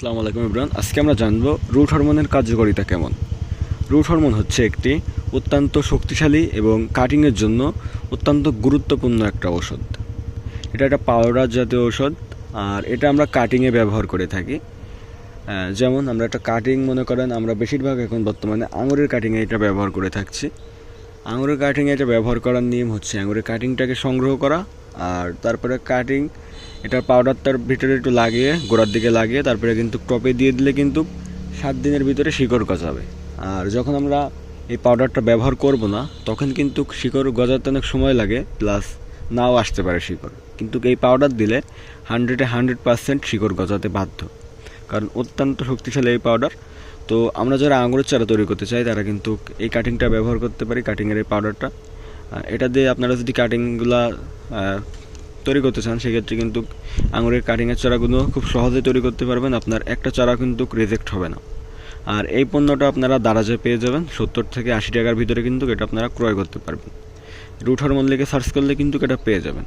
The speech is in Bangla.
আসসালামু আলাইকুম ইমরান। আজকে আমরা জানব রুট হরমোনের কার্যকারিতা কেমন। রুট হরমোন হচ্ছে একটি অত্যন্ত শক্তিশালী এবং কাটিংয়ের জন্য অত্যন্ত গুরুত্বপূর্ণ একটা ওষুধ এটা একটা পাউডার জাতীয় ওষুধ আর এটা আমরা কাটিংয়ে ব্যবহার করে থাকি। যেমন আমরা একটা কাটিং মনে করেন, আমরা বেশিরভাগ এখন বর্তমানে আঙুরের কাটিংয়ে এটা ব্যবহার করে থাকছি। আঙুরের কাটিংয়ে এটা ব্যবহার করার নিয়ম হচ্ছে আঙুরের কাটিংটাকে সংগ্রহ করা, আর তারপরে কাটিং এটার পাউডারটার ভিতরে একটু লাগিয়ে, গোড়ার দিকে লাগিয়ে, তারপরে কিন্তু টপে দিয়ে দিলে কিন্তু সাত দিনের ভিতরে শিকড় গজাবে। আর যখন আমরা এই পাউডারটা ব্যবহার করব না, তখন কিন্তু শিকড় গজাতে অনেক সময় লাগে প্লাস নাও আসতে পারে শিকড়। কিন্তু এই পাউডার দিলে হান্ড্রেডে হান্ড্রেড পার্সেন্ট শিকড় গজাতে বাধ্য। কারণ অত্যন্ত শক্তিশালী এই পাউডার তো আমরা যারা আঙুরের চারা তৈরি করতে চাই, তারা কিন্তু এই কাটিংটা ব্যবহার করতে পারি কাটিংয়ের এই পাউডারটা এটা দিয়ে আপনারা যদি কাটিংগুলা তৈরি করতে চান, সেক্ষেত্রে কিন্তু আঙুরের কাটিংয়ের চারাগুলো খুব সহজে তৈরি করতে পারবেন। আপনার একটা চারা কিন্তু রিজেক্ট হবে না। আর এই পণ্যটা আপনারা দারাজে পেয়ে যাবেন। সত্তর থেকে আশি টাকার ভিতরে কিন্তু এটা আপনারা ক্রয় করতে পারবেন। রুট হরমোন লিখে সার্চ করলে কিন্তু এটা পেয়ে যাবেন।